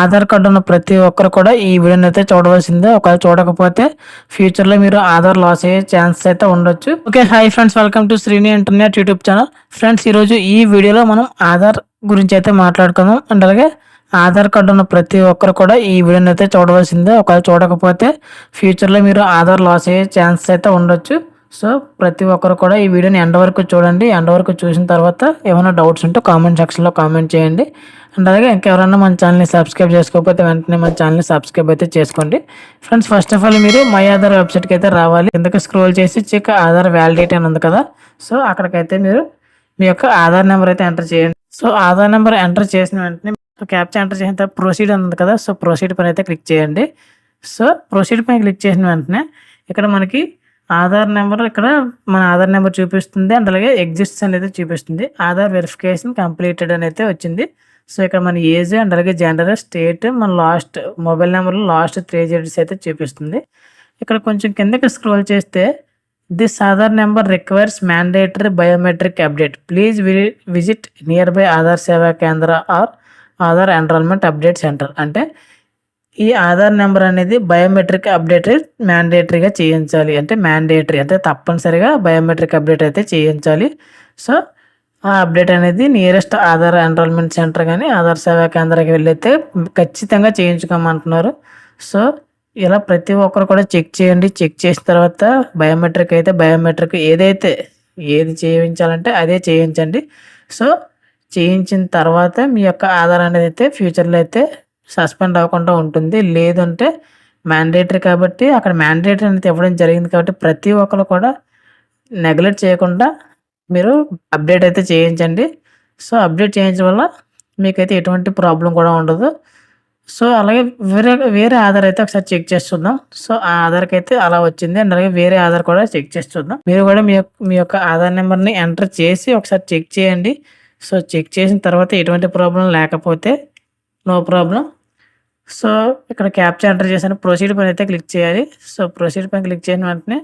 Aadhaar card ఉన్న ప్రతి ఒక్కరు కూడా ఈ వీడియోని అయితే చూడవలసిందే. ఒకవేళ చూడకపోతే ఫ్యూచర్లో మీరు ఆధార్ లాస్ అయ్యే ఛాన్స్ అయితే ఉండొచ్చు. Okay hi friends welcome to Srini internet YouTube channel friends ఈరోజు ఈ వీడియోలో మనం ఆధార్ గురించి అయితే మాట్లాడుకుందాం. అండ్ అలాగే ఆధార్ కార్డు ఉన్న ప్రతి ఒక్కరు కూడా ఈ వీడియోని అయితే చూడవలసిందే. ఒకవేళ చూడకపోతే ఫ్యూచర్లో మీరు ఆధార్ లాస్ అయ్యే ఛాన్స్ అయితే ఉండొచ్చు. సో ప్రతి ఒక్కరు కూడా ఈ వీడియోని ఎండ వరకు చూడండి. ఎండ వరకు చూసిన తర్వాత ఏమైనా డౌట్స్ ఉంటే కామెంట్ సెక్షన్లో కామెంట్ చేయండి. అండ్ అలాగే ఇంకెవరైనా మన ఛానల్ని సబ్స్క్రైబ్ చేసుకోకపోతే వెంటనే మన ఛానల్ని సబ్స్క్రైబ్ అయితే చేసుకోండి. ఫ్రెండ్స్ ఫస్ట్ ఆఫ్ ఆల్ మీరు మై ఆధార్ వెబ్సైట్కి అయితే రావాలి. ఎందుకు స్క్రోల్ చేసి చెక్ ఆధార్ వ్యాలిడేట్ అని ఉంది కదా. సో అక్కడికైతే మీరు మీ యొక్క ఆధార్ నెంబర్ అయితే ఎంటర్ చేయండి. సో ఆధార్ నెంబర్ ఎంటర్ చేసిన వెంటనే క్యాప్చర్ ఎంటర్ చేసిన తర్వాత ప్రొసీడ్ ఉంది కదా. సో ప్రొసీడ్ పైన అయితే క్లిక్ చేయండి. సో ప్రొసీడ్ పైన క్లిక్ చేసిన వెంటనే ఇక్కడ మనకి ఆధార్ నెంబర్ ఇక్కడ మన ఆధార్ నెంబర్ చూపిస్తుంది. అండ్ అలాగే ఎగ్జిస్ట్స్ అనేది చూపిస్తుంది. ఆధార్ వెరిఫికేషన్ కంప్లీటెడ్ అని అయితే వచ్చింది. సో ఇక్కడ మన ఏజ్ అండ్ అలాగే జెండర్ స్టేట్ మన లాస్ట్ మొబైల్ నెంబర్లో లాస్ట్ త్రీ డిజిట్స్ అయితే చూపిస్తుంది. ఇక్కడ కొంచెం కిందకి స్క్రోల్ చేస్తే this Aadhaar number requires mandatory biometric update please visit nearby Aadhaar Seva Kendra or Aadhaar enrolment update centre అంటే ఈ ఆధార్ నెంబర్ అనేది బయోమెట్రిక్ అప్డేట్ మ్యాండేటరీగా చేయించాలి. అంటే మ్యాండేటరీ అంటే తప్పనిసరిగా బయోమెట్రిక్ అప్డేట్ అయితే చేయించాలి. సో ఆ అప్డేట్ అనేది నియరెస్ట్ ఆధార్ ఎన్రోల్మెంట్ సెంటర్ కానీ ఆధార్ సేవా కేంద్రానికి వెళ్ళైతే ఖచ్చితంగా చేయించుకోమంటున్నారు. సో ఇలా ప్రతి ఒక్కరు కూడా చెక్ చేయండి. చెక్ చేసిన తర్వాత బయోమెట్రిక్ అయితే బయోమెట్రిక్ ఏదైతే ఏది చేయించాలంటే అదే చేయించండి. సో చేయించిన తర్వాత మీ యొక్క ఆధార్ అనేది అయితే ఫ్యూచర్లో అయితే సస్పెండ్ అవ్వకుండా ఉంటుంది. లేదంటే మ్యాండేటరీ కాబట్టి అక్కడ మ్యాండేటరీ అనేది ఇవ్వడం జరిగింది కాబట్టి ప్రతి ఒక్కరు కూడా నెగ్లెక్ట్ చేయకుండా మీరు అప్డేట్ అయితే చేయించండి. సో అప్డేట్ చేయించడం వల్ల మీకైతే ఎటువంటి ప్రాబ్లం కూడా ఉండదు. సో అలాగే వేరే వేరే ఆధార్ అయితే ఒకసారి చెక్ చేస్తుందాం సో ఆ ఆధార్కి అయితే అలా వచ్చింది. అండ్ అలాగే వేరే ఆధార్ కూడా చెక్ చేస్తుందాం మీరు కూడా మీ యొక్క మీ యొక్క ఆధార్ నెంబర్ని ఎంటర్ చేసి ఒకసారి చెక్ చేయండి. సో చెక్ చేసిన తర్వాత ఎటువంటి ప్రాబ్లం లేకపోతే నో ప్రాబ్లం. సో ఇక్కడ క్యాప్చా ఎంటర్ చేశాను. ప్రొసీడ్ పైన అయితే క్లిక్ చేయాలి. సో ప్రొసీడ్ పైన క్లిక్ చేసిన వెంటనే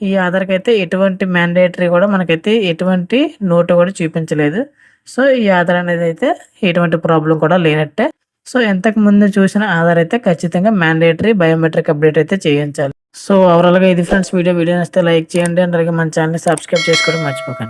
ఈ ఆధార్కి అయితే ఎటువంటి మ్యాండేటరీ కూడా మనకైతే ఎటువంటి నోటు కూడా చూపించలేదు. సో ఈ ఆధార్ అనేది అయితే ఎటువంటి ప్రాబ్లం కూడా లేనట్టే. సో ఇంతకు ముందు చూసిన ఆధార్ అయితే ఖచ్చితంగా మ్యాండేటరీ బయోమెట్రిక్ అప్డేట్ అయితే చేయించాలి. సో ఓవరాల్గా ఇది ఫ్రెండ్స్ వీడియో వీడియో నచ్చితే లైక్ చేయండి. అండ్ అలాగే మన ఛానల్ని సబ్స్క్రైబ్ చేసుకోవడం మర్చిపోకండి.